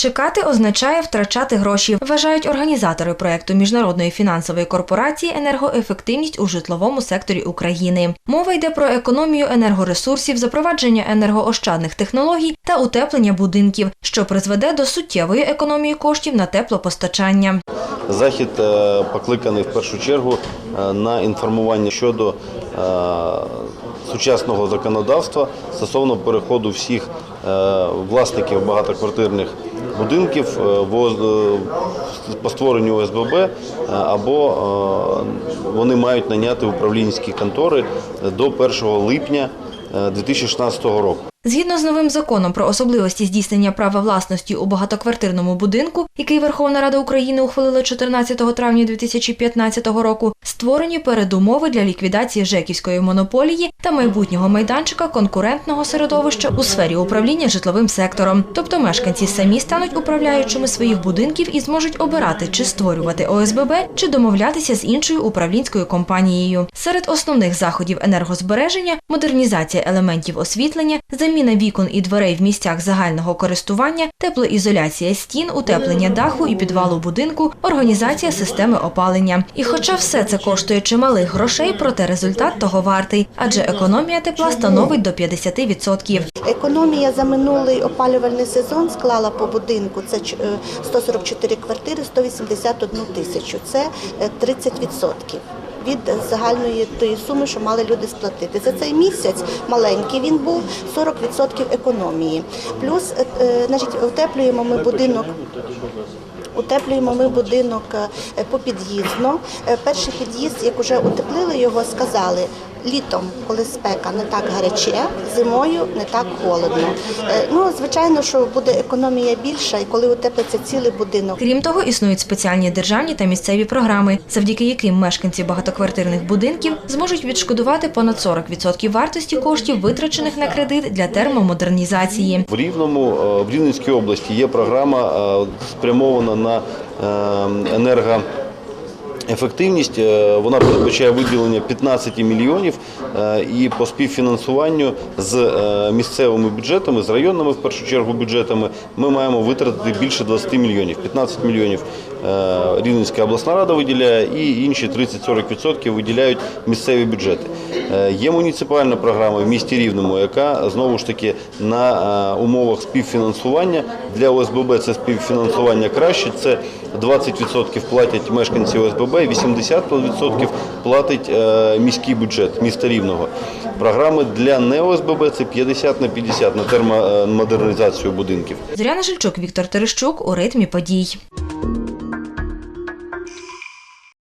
Чекати означає втрачати гроші, вважають організатори проекту міжнародної фінансової корпорації енергоефективність у житловому секторі України. Мова йде про економію енергоресурсів, запровадження енергоощадних технологій та утеплення будинків, що призведе до суттєвої економії коштів на теплопостачання. Захід е, покликаний в першу чергу е, на інформування щодо е, сучасного законодавства стосовно переходу всіх власників багатоквартирних будинків по створенню ОСББ або вони мають наняти управлінські контори до 1 липня е, 2016 року. Згідно з новим законом про особливості здійснення права власності у багатоквартирному будинку, який Верховна Рада України ухвалила 14 травня 2015 року, створені передумови для ліквідації жеківської монополії та майбутнього майданчика конкурентного середовища у сфері управління житловим сектором. Тобто мешканці самі стануть управляючими своїх будинків і зможуть обирати, чи створювати ОСББ, чи домовлятися з іншою управлінською компанією. Серед основних заходів енергозбереження модернізація елементів освітлення, заміна вікон і дверей в місцях загального користування, теплоізоляція стін, утеплення даху і підвалу будинку, організація системи опалення. І хоча все це коштує чималих грошей, проте результат того вартий, адже економія тепла становить до 50%. Економія за минулий опалювальний сезон склала по будинку це е, 144 квартири, 181 тисячу. Це е, 30% від загальної тої суми, що мали люди сплатити. За цей місяць маленький він був 40% економії. Плюс, е, е, значить, утеплюємо ми будинок. Утеплюємо ми будинок по попід'їздно. Е, Перший під'їзд, як вже утеплили його, сказали літом, коли спека не так гаряче, зимою не так холодно. Е, Ну, звичайно, що буде економія більша, і коли утеплиться цілий будинок. Крім того, існують спеціальні державні та місцеві програми, завдяки яким мешканці багатоквартирних будинків зможуть відшкодувати понад 40% вартості коштів, витрачених на кредит для термомодернізації. В Рівному, е, в Рівненській області є програма е, спрямована на енерго. Ефективність е, вона передбачає виділення 15 мільйонів е, і по співфінансуванню з е, місцевими бюджетами, з районними в першу чергу бюджетами, ми маємо витратити більше 20 мільйонів. 15 мільйонів Рівненська обласна рада виділяє, і інші 30-40% виділяють місцеві бюджети. Є муніципальна програма в місті Рівному, яка знову ж таки на умовах співфінансування для ОСББ це співфінансування краще. Це 20% платять мешканці ОСББ, 80% платить е, міський бюджет міста Рівного. Програми для не ОСББ це 50 на 50 на термомодернізацію будинків. Зоряна Жильчук, Віктор Терещук у ритмі подій.